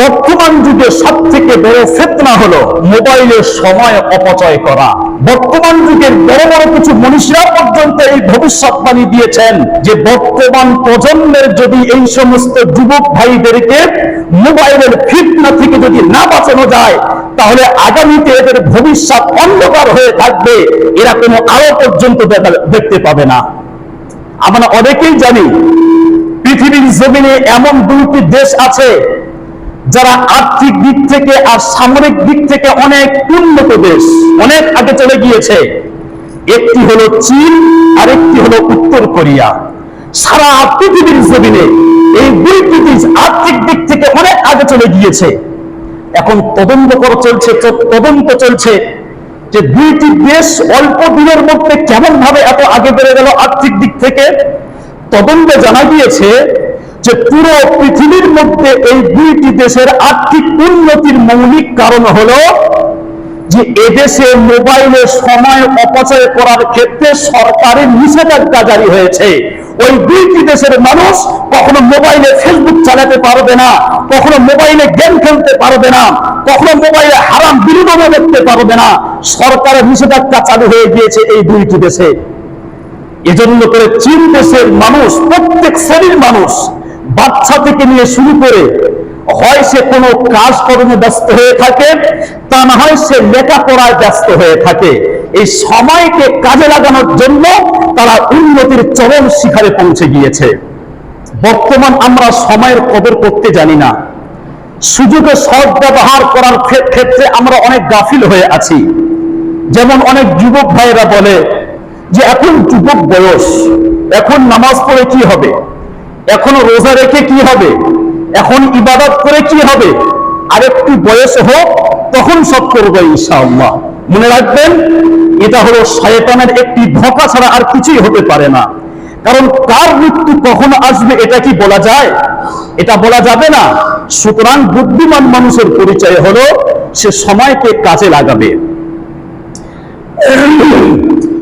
বর্তমান যুগে সব থেকে বড় ফেতনা হলো মোবাইলের সময় অপচয় করা। বর্তমান যুগের বড় বড় কিছু মনীষীরা পর্যন্ত এই ভবিষ্যৎবাণী দিয়েছেন যে বর্তমান প্রজন্মের যদি এই সমস্ত যুবক ভাইদেরকে মোবাইলের ফিতনা থেকে যদি না বাঁচানো যায়, তাহলে আগামীতে এদের ভবিষ্যৎ অন্ধকার হয়ে থাকবে, এরা কোনো আলো পর্যন্ত দেখতে পাবে না। আমরা অনেকেই জানি, পৃথিবীর জমিনে এমন দুটি দেশ আছে যারা আর্থিক দিক থেকে আর সামরিক দিক থেকে অনেক উন্নত দেশ, অনেক আগে চলে গিয়েছে। একটি হলো চীন আর একটি হলো উত্তর কোরিয়া। সারা পৃথিবীর জমিনে এই দুইটি দেশ আর্থিক দিক থেকে অনেক আগে চলে গিয়েছে। এখন তদন্ত করা চলছে তদন্ত চলছে যে দুইটি দেশ অল্প দিনের মধ্যে কেমন ভাবে এত আগে বেড়ে গেল আর্থিক দিক থেকে। তদন্তে জানা গিয়েছে যে পুরো পৃথিবীর মধ্যে এই দুইটি দেশের আর্থিক উন্নতির মৌলিক কারণ হলো যে এদেশে মোবাইলে সময় অপচয় করার ক্ষেত্রে সরকারের নিষেধাজ্ঞা জারি হয়েছে। ওই দুইটি দেশের মানুষ কখনো মোবাইলে ফেসবুক চালাতে পারবে না, কখনো মোবাইলে গেম খেলতে পারবে না, কখনো মোবাইলে হারাম বিনোদন দেখতে পারবে না। সরকারের নিষেধাজ্ঞা চালু হয়ে গিয়েছে এই দুইটি দেশে। এজন্য করে চীন দেশের মানুষ, প্রত্যেক শ্রেণির মানুষ বাচ্চা থেকে নিয়ে শুরু করে হয় সে কোনো কাজ কর্মে ব্যস্ত হয়ে থাকে, তা না হয় সে লেখাপড়ায় ব্যস্ত হয়ে থাকে। এই সময়কে কাজে লাগানোর জন্য তারা উন্নতির চরম শিখারে পৌঁছে গিয়েছে। বর্তমান আমরা সময়ের কদর করতে জানি না। সুযোগে সৎ ব্যবহার করার ক্ষে- ক্ষেত্রে আমরা অনেক গাফিল হয়ে আছি। যেমন অনেক যুবক ভাইয়েরা বলে যে, এখন যুবক বয়স, এখন নামাজ পড়ে কি হবে? এখন রোজা রেখে কি হবে? এখন ইবাদত করে কি হবে? আর একটু বয়স হোক, তখন সব করব ইনশাআল্লাহ। মনে রাখবেন, এটা হলো শয়তানের একটি ধোঁকা ছাড়া আর কিছুই হতে পারে না। কারণ কার মৃত্যু কখন আসবে, এটা কি বলা যায়? এটা বলা যাবে না। সুতরাং বুদ্ধিমান মানুষের পরিচয় হলো, সে সময়কে কাজে লাগাবে।